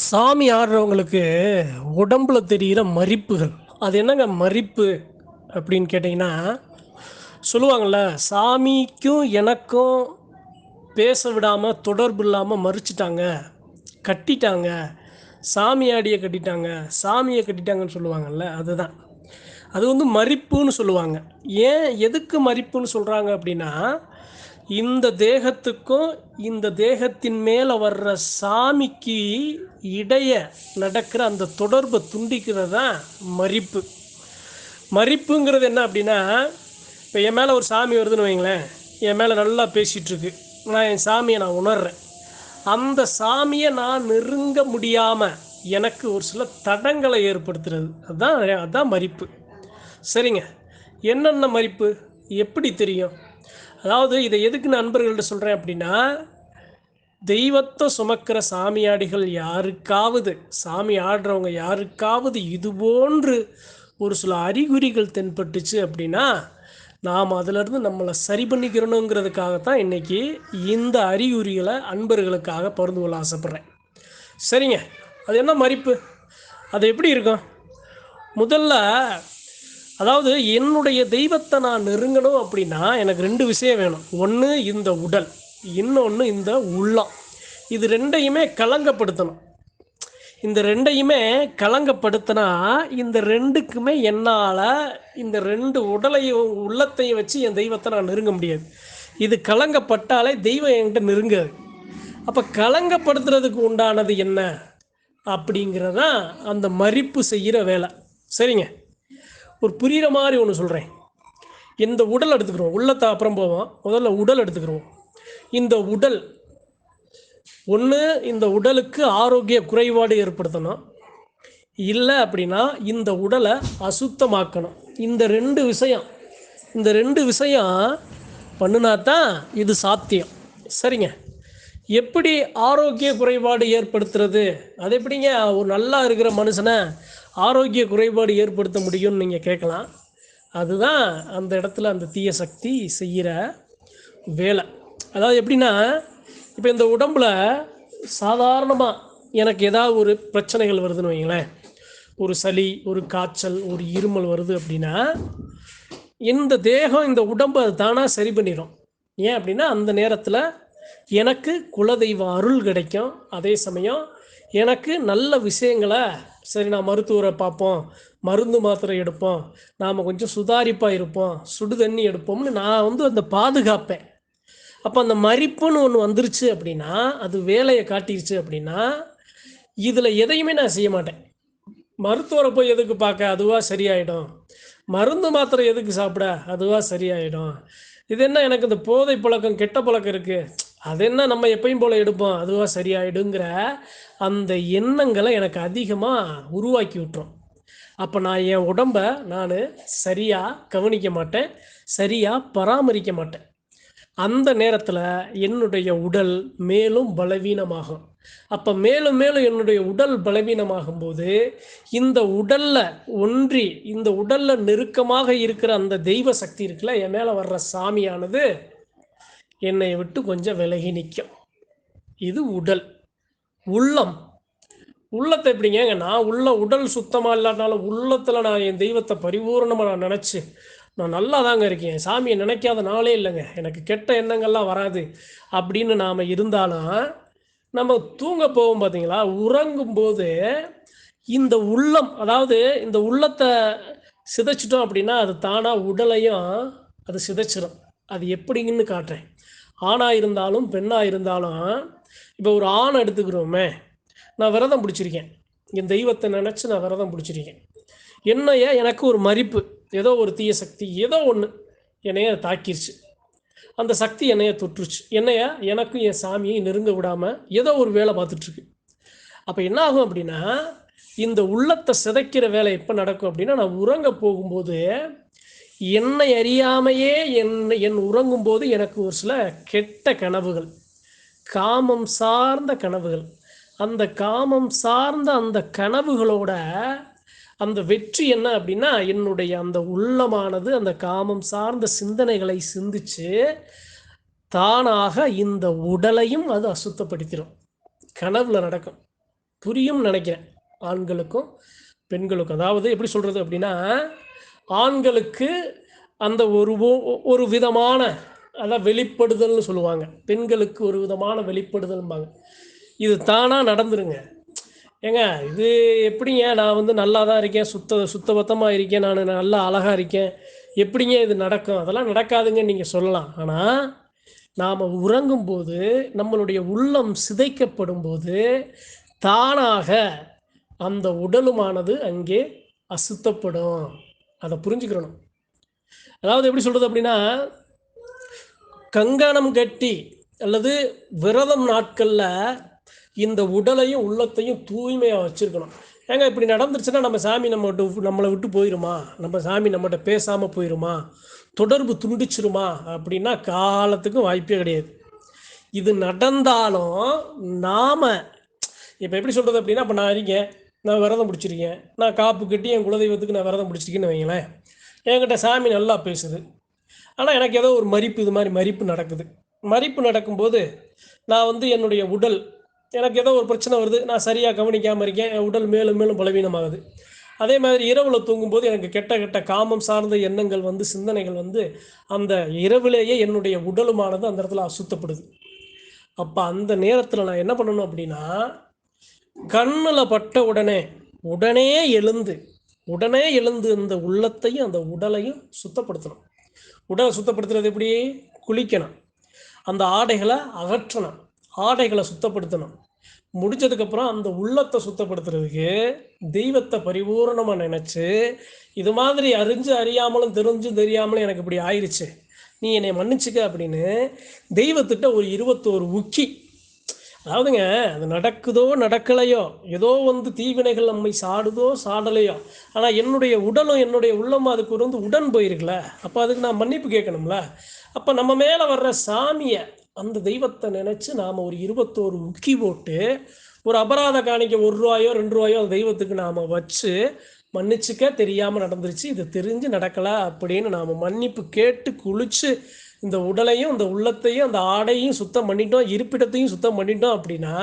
சாமி ஆடுறவங்களுக்கு உடம்புல தெரிகிற மறிப்புகள். அது என்னங்க மறிப்பு அப்படின்னு கேட்டிங்கன்னா சொல்லுவாங்கள்ல சாமிக்கும் எனக்கும் பேச விடாமல் தொடர்பு இல்லாமல் மறிச்சிட்டாங்க கட்டிட்டாங்க சாமியாடியை கட்டிட்டாங்க சாமியை கட்டிட்டாங்கன்னு சொல்லுவாங்கள்ல அதுதான். அது வந்து மறிப்புன்னு சொல்லுவாங்க. ஏன் எதுக்கு மறிப்புன்னு சொல்கிறாங்க அப்படின்னா இந்த தேகத்துக்கும் இந்த தேகத்தின் மேலே வர்ற சாமிக்கு இடைய நடக்கிற அந்த தொடர்பை துண்டிக்கிறது தான் மறிப்பு. மறிப்புங்கிறது என்ன அப்படின்னா இப்போ என் மேலே ஒரு சாமி வருதுன்னு வைங்களேன் என் மேலே நல்லா பேசிகிட்ருக்கு நான் என் சாமியை நான் உணர்றேன். அந்த சாமியை நான் நெருங்க முடியாமல் எனக்கு ஒரு சில தடங்களை ஏற்படுத்துறது. அதுதான் அதுதான் மறிப்பு. சரிங்க. என்னென்ன மறிப்பு? எப்படி தெரியும்? அதாவது இதை எதுக்கு நண்பர்கள்ட்ட சொல்கிறேன் அப்படின்னா தெய்வத்தை சுமக்கிற சாமியாடிகள் யாருக்காவது சாமி ஆடுறவங்க யாருக்காவது இது போன்று ஒரு சில அறிகுறிகள் தென்பட்டுச்சு அப்படின்னா நாம் அதிலிருந்து நம்மளை சரி பண்ணிக்கிறணுங்கிறதுக்காகத்தான் இன்றைக்கி இந்த அறிகுறிகளை அன்பர்களுக்காக பகிர்ந்து கொள்ள ஆசைப்பட்றேன். சரிங்க அது என்ன மதிப்பு அது எப்படி இருக்கும்? முதல்ல அதாவது என்னுடைய தெய்வத்தை நான் நெருங்கணும் அப்படின்னா எனக்கு ரெண்டு விஷயம் வேணும். ஒன்று இந்த உடல் இன்னொன்று இந்த உள்ளம். இது ரெண்டையுமே கலங்கப்படுத்தணும். இந்த ரெண்டையுமே கலங்கப்படுத்தினா இந்த ரெண்டுக்குமே என்னால் இந்த ரெண்டு உடலையும் உள்ளத்தையும் வச்சு என் தெய்வத்தை நான் நெருங்க முடியாது. இது கலங்கப்பட்டாலே தெய்வம் என்கிட்ட நெருங்காது. அப்போ கலங்கப்படுத்துறதுக்கு உண்டானது என்ன? அப்படிங்கிறதான் அந்த மறிப்பு செய்கிற வேலை. சரிங்க? ஒரு புரிகிற மாதிரி ஒன்று சொல்கிறேன் இந்த உடல் எடுத்துக்கிறோம். உள்ளத்தை அப்புறம் போவோம். முதல்ல உடல் எடுத்துக்கிறோம். இந்த உடல் ஒன்று இந்த உடலுக்கு ஆரோக்கிய குறைபாடு ஏற்படுத்தணும். இல்லை அப்படின்னா இந்த உடலை அசுத்தமாக்கணும். இந்த ரெண்டு விஷயம் இந்த ரெண்டு விஷயம் பண்ணுனா தான் இது சாத்தியம். சரிங்க? எப்படி ஆரோக்கிய குறைபாடு ஏற்படுத்துறது? அது எப்படிங்க? ஒரு நல்லா இருக்கிற மனுஷனை ஆரோக்கிய குறைபாடு ஏற்படுத்த முடியும்னு நீங்கள் கேட்கலாம். அதுதான் அந்த இடத்துல அந்த தீய சக்தி செய்கிற வேலை. அதாவது எப்படின்னா இப்போ இந்த உடம்பில் சாதாரணமாக எனக்கு ஏதாவது ஒரு பிரச்சனைகள் வருதுன்னு வைங்களேன். ஒரு சளி ஒரு காய்ச்சல் ஒரு இருமல் வருது அப்படின்னா இந்த தேகம் இந்த உடம்பு அது தானாக சரி பண்ணிடும். ஏன் அப்படின்னா அந்த நேரத்தில் எனக்கு குலதெய்வ அருள் கிடைக்கும். அதே சமயம் எனக்கு நல்ல விஷயங்களை சரி நான் மருத்துவரை பார்ப்போம். மருந்து மாத்திரை எடுப்போம். நாம் கொஞ்சம் சுதாரிப்பாக இருப்போம். சுடு தண்ணி எடுப்போம்னு நான் வந்து அந்த பாதுகாப்பேன். அப்போ அந்த மறிப்புன்னு ஒன்று வந்துருச்சு அப்படின்னா அது வேலையை காட்டிருச்சு அப்படின்னா இதில் எதையுமே நான் செய்ய மாட்டேன். மருத்துவரை போய் எதுக்கு பார்க்க? அதுவாக சரியாயிடும். மருந்து மாத்திரை எதுக்கு சாப்பிட? அதுவாக சரியாயிடும். இது என்ன எனக்கு இந்த போதை பழக்கம் கெட்ட பழக்கம் இருக்குது அது என்ன நம்ம எப்பயும் போல் எடுப்போம்? அதுவாக சரியாயிடுங்கிற அந்த எண்ணங்களை எனக்கு அதிகமாக உருவாக்கி விட்டுரும். அப்போ நான் என் உடம்ப நான் சரியாக கவனிக்க மாட்டேன். சரியாக பராமரிக்க மாட்டேன். அந்த நேரத்தில் என்னுடைய உடல் மேலும் பலவீனமாகும். அப்போ மேலும் மேலும் என்னுடைய உடல் பலவீனமாகும் போது இந்த உடலில் ஒன்றி இந்த உடலில் நெருக்கமாக இருக்கிற அந்த தெய்வ சக்தி இருக்குல்ல என் மேலே வர்ற சாமியானது என்னை விட்டு கொஞ்சம் விலகி நிற்கும் இது உடல். உள்ளம். உள்ளத்தை எப்படிங்க? நான் உள்ள உடல் சுத்தமாக இல்லாட்டாலும் உள்ளத்தில் நான் என் தெய்வத்தை பரிபூர்ணமாக நான் நினச்சி நான் நல்லா தாங்க இருக்கேன் சாமியை நினைக்காத நாளே இல்லைங்க. எனக்கு கெட்ட எண்ணங்கள்லாம் வராது. அப்படின்னு நாம் இருந்தாலும் நம்ம தூங்க போவோம் பார்த்தீங்களா உறங்கும்போது இந்த உள்ளம் அதாவது இந்த உள்ளத்தை சிதைச்சிட்டோம் அப்படின்னா அது தானாக உடலையும் அது சிதைச்சிடும் அது எப்படிங்கன்னு காட்டுறேன். ஆணாக இருந்தாலும் பெண்ணாக இருந்தாலும் இப்போ ஒரு ஆணை எடுத்துக்கிறோமே நான் விரதம் பிடிச்சிருக்கேன். என் தெய்வத்தை நினச்சி நான் விரதம் பிடிச்சிருக்கேன். என்னைய எனக்கு ஒரு மதிப்பு ஏதோ ஒரு தீய சக்தி ஏதோ ஒன்று என்னைய தாக்கிருச்சு. அந்த சக்தி என்னைய தொற்றுச்சு. என்னைய எனக்கும் என் சாமியை நெருங்க விடாமல் ஏதோ ஒரு வேலை பார்த்துட்ருக்கு. அப்போ என்ன ஆகும் அப்படின்னா இந்த உள்ளத்தை சிதைக்கிற வேலை எப்போ நடக்கும் அப்படின்னா நான் உறங்க போகும்போது என்னை அறியாமையே என் என் உறங்கும் போது எனக்கு ஒரு சில கெட்ட கனவுகள் காமம் சார்ந்த கனவுகள். அந்த காமம் சார்ந்த அந்த கனவுகளோட அந்த வெற்றி என்ன அப்படின்னா என்னுடைய அந்த உள்ளமானது அந்த காமம் சார்ந்த சிந்தனைகளை சிந்திச்சு தானாக இந்த உடலையும் அது அசுத்தப்படுத்திடும் கனவுல நடக்கும். புரியும் நினைக்கிறேன். ஆண்களுக்கும் பெண்களுக்கும். அதாவது எப்படி சொல்கிறது அப்படின்னா ஆண்களுக்கு அந்த ஒரு ஒரு விதமான அதான் வெளிப்படுதல்னு சொல்லுவாங்க. பெண்களுக்கு ஒரு விதமான வெளிப்படுதல்பாங்க இது தானாக நடந்துருங்க. ஏங்க இது எப்படிங்க? நான் வந்து நல்லா தான் இருக்கேன். சுத்த சுத்தபத்தமாக இருக்கேன். நான் நல்லா அழகாக இருக்கேன். எப்படிங்க இது நடக்கும்? அதெல்லாம் நடக்காதுங்க நீங்கள் சொல்லலாம். ஆனால் நாம் உறங்கும்போது நம்மளுடைய உள்ளம் சிதைக்கப்படும் போது தானாக அந்த உடலுமானது அங்கே அசுத்தப்படும். அதை புரிஞ்சுக்கிறணும். அதாவது எப்படி சொல்கிறது அப்படின்னா கங்கணம் கட்டி அல்லது விரதம் நாட்களில் இந்த உடலையும் உள்ளத்தையும் தூய்மையாக வச்சுருக்கணும். ஏங்க இப்படி நடந்துருச்சுன்னா நம்ம சாமி நம்ம நம்மளை விட்டு போயிருமா? நம்ம சாமி நம்மகிட்ட பேசாமல் போயிருமா? தொடர்பு துண்டிச்சிருமா? அப்படின்னா காலத்துக்கும் வாய்ப்பே கிடையாது. இது நடந்தாலும் நாம் இப்போ எப்படி சொல்கிறது அப்படின்னா இப்போ நான் இருக்கேன். நான் விரதம் பிடிச்சிருக்கேன். நான் காப்பு கட்டி என் குலதெய்வத்துக்கு நான் விரதம் பிடிச்சிருக்கேன்னு வைங்களேன். என்கிட்ட சாமி நல்லா பேசுது. ஆனால் எனக்கு ஏதோ ஒரு மறிப்பு இது மாதிரி மறிப்பு நடக்குது. மறிப்பு நடக்கும்போது நான் வந்து என்னுடைய உடல் எனக்கு ஏதோ ஒரு பிரச்சனை வருது. நான் சரியாக கவனிக்காமல் இருக்கேன். என் உடல் மேலும் மேலும் பலவீனமாகுது. அதே மாதிரி இரவில் தூங்கும்போது எனக்கு கெட்ட கெட்ட காமம் சார்ந்த எண்ணங்கள் வந்து சிந்தனைகள் வந்து அந்த இரவிலேயே என்னுடைய உடலுமானது அந்த இடத்துல அசுத்தப்படுது. அப்போ அந்த நேரத்தில் நான் என்ன பண்ணணும் அப்படின்னா கண்ணில் பட்ட உடனே உடனே எழுந்து உடனே எழுந்து அந்த உள்ளத்தையும் அந்த உடலையும் சுத்தப்படுத்தணும். உடலை சுத்தப்படுத்துறது எப்படி? குளிக்கணும். அந்த ஆடைகளை அகற்றணும். ஆடைகளை சுத்தப்படுத்தணும். முடிச்சதுக்கப்புறம் அந்த உள்ளத்தை சுத்தப்படுத்துறதுக்கு தெய்வத்தை பரிபூரணமாக நினச்சி இது மாதிரி அறிஞ்சு அறியாமலும் தெரிஞ்சும் தெரியாமலும் எனக்கு இப்படி ஆயிடுச்சு நீ என்னை மன்னிச்சுக்க அப்படின்னு தெய்வத்திட்ட ஒரு இருபத்தோரு உக்கி அதாவதுங்க அது நடக்குதோ நடக்கலையோ ஏதோ வந்து தீவினைகள் நம்மை சாடுதோ சாடலையோ ஆனால் என்னுடைய உடலும் என்னுடைய உள்ளமும் அதுக்கு வந்து உடன் போயிருக்குல்ல அப்போ அதுக்கு நான் மன்னிப்பு கேட்கணும்ல? அப்போ நம்ம மேலே வர்ற சாமியை அந்த தெய்வத்தை நினச்சி நாம் ஒரு இருபத்தோரு முக்கி போட்டு ஒரு அபராத காணிக்க ஒரு ரூபாயோ ரெண்டு ரூபாயோ அந்த தெய்வத்துக்கு நாம் வச்சு மன்னிச்சுக்க தெரியாமல் நடந்துருச்சு இது தெரிஞ்சு நடக்கலை அப்படின்னு நாம் மன்னிப்பு கேட்டு குளிச்சு இந்த உடலையும் இந்த உள்ளத்தையும் அந்த ஆடையும் சுத்தம் பண்ணிட்டோம் இருப்பிடத்தையும் சுத்தம் பண்ணிட்டோம் அப்படின்னா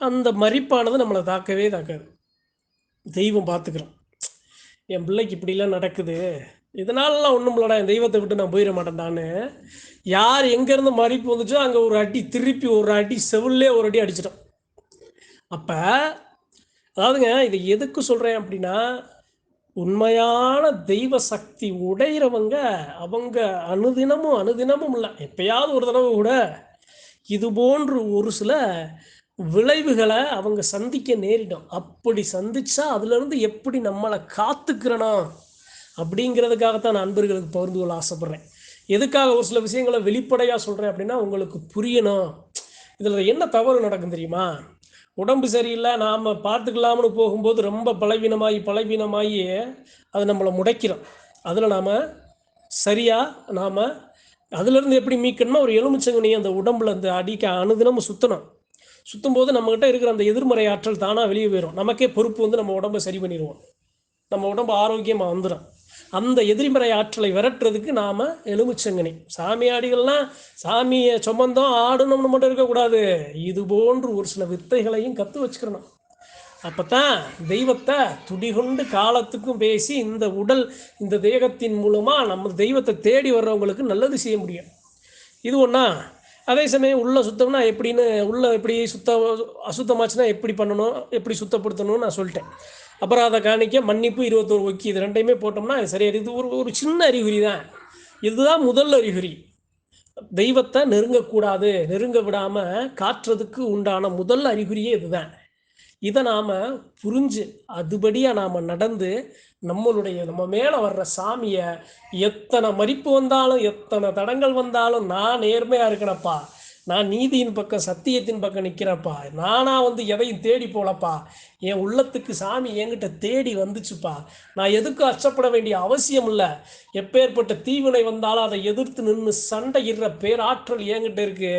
அந்த மறிப்பானது நம்மளை தாக்கவே தாக்காது. தெய்வம் பார்த்துக்கிறோம் என் பிள்ளைக்கு இப்படிலாம் நடக்குது. இதனாலலாம் ஒன்றும் இல்லடா என் தெய்வத்தை விட்டு நான் போயிட மாட்டேன்டான்னு யார் எங்கேருந்து மறிப்பு வந்துச்சோ அங்கே ஒரு அடி திருப்பி ஒரு அடி செவிலே ஒரு அடி அடிச்சிட்டோம். அப்போ அதாவதுங்க இதை எதுக்கு சொல்கிறேன் அப்படின்னா உண்மையான தெய்வ சக்தி உடையிறவங்க அவங்க அனுதினமும் அனுதினமும் இல்லை. எப்பயாவது ஒரு தடவை கூட இது போன்று ஒரு சில விளைவுகளை அவங்க சந்திக்க நேரிடும். அப்படி சந்திச்சா அதுலேருந்து எப்படி நம்மளை காத்துக்கிறணும் அப்படிங்கிறதுக்காகத்தான் நான் நண்பர்களுக்கு பகிர்ந்து கொள்ள ஆசைப்பட்றேன். எதுக்காக ஒரு சில விஷயங்களை வெளிப்படையாக சொல்கிறேன் அப்படின்னா உங்களுக்கு புரியணும். இதில் என்ன தவறு நடக்கும் தெரியுமா? உடம்பு சரியில்லை நாம் பார்த்துக்கலாம்னு போகும்போது ரொம்ப பலவீனமாகி பலவீனமாகி அது நம்மளை முடைக்கிறோம். அதில் நாம் சரியாக நாம் அதுலேருந்து எப்படி மீட்கணும்னா ஒரு எலுமிச்சங்கனி அந்த உடம்புல அந்த அடிக்க அணுதினமும் சுற்றணும் சுற்றும் போது நம்மக்கிட்ட இருக்கிற அந்த எதிர்மறை ஆற்றல் தானாக வெளியே போயிடும் நமக்கே பொறுப்பு வந்து நம்ம உடம்பை சரி பண்ணிடுவோம். நம்ம உடம்பு ஆரோக்கியமாக வந்துடும் அந்த எதிர்மறை ஆற்றலை விரட்டுறதுக்கு நாம் எலுமிச்சங்கனி. சாமியாடிகள்லாம் சாமியை சுமந்தோம் ஆடணும்னு மட்டும் இருக்கக்கூடாது. இது போன்று ஒரு சில வித்தைகளையும் கற்று வச்சுக்கணும். அப்போ தான் தெய்வத்தை துடிகொண்டு காலத்துக்கும் பேசி இந்த உடல் இந்த தேகத்தின் மூலமாக நம்ம தெய்வத்தை தேடி வர்றவங்களுக்கு நல்லது செய்ய முடியும். இது ஒன்றா அதே சமயம் உள்ள சுத்தம்னா எப்படின்னு உள்ள எப்படி சுத்த அசுத்தமாச்சுன்னா எப்படி பண்ணணும் எப்படி சுத்தப்படுத்தணும்னு நான் சொல்லிட்டேன். அபராத காணிக்க மன்னிப்பு இருபத்தோரு ஒக்கி இது ரெண்டையுமே போட்டோம்னா அது சரியா இது ஒரு ஒரு சின்ன அறிகுறி தான். இதுதான் முதல் அறிகுறி. தெய்வத்தை நெருங்கக்கூடாது நெருங்க விடாமல் காட்டுறதுக்கு உண்டான முதல் அறிகுறியே இதுதான். இதை நாம் புரிஞ்சு அதுபடியாக நாம் நடந்து நம்மளுடைய நம்ம மேலே வர்ற சாமியை எத்தனை மறிப்பு வந்தாலும் எத்தனை தடங்கள் வந்தாலும் நான் நேர்மையாக இருக்கணப்பா நான் நீதியின் பக்கம் சத்தியத்தின் பக்கம் நிற்கிறேன்ப்பா நானாக வந்து எதையும் தேடி போலப்பா. என் உள்ளத்துக்கு சாமி என்கிட்ட தேடி வந்துச்சுப்பா. நான் எதுக்கும் அச்சப்பட வேண்டிய அவசியம் இல்லை. எப்பேற்பட்ட தீவினை வந்தாலும் அதை எதிர்த்து நின்று சண்டையிடுற பேராற்றல் என்கிட்ட இருக்கு.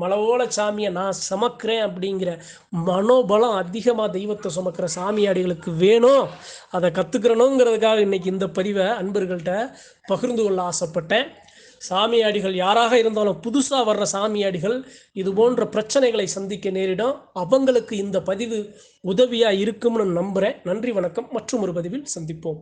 மலவோல சாமியை நான் சுமக்கிறேன் அப்படிங்கிற மனோபலம் அதிகமாக தெய்வத்தை சுமக்கிற சாமியாடிகளுக்கு வேணும். அதை கற்றுக்கிறணுங்கிறதுக்காக இன்னைக்கு இந்த பதிவை அன்பர்கள்ட்ட பகிர்ந்து கொள்ள ஆசைப்பட்டேன். சாமியாடிகள் யாராக இருந்தாலும் புதுசாக வர்ற சாமியாடிகள் இது போன்ற பிரச்சனைகளை சந்திக்க நேரிடும். அவங்களுக்கு இந்த பதிவு உதவியாக இருக்கும்னு நம்புகிறேன் நன்றி வணக்கம். மற்றும் ஒரு பதிவில் சந்திப்போம்.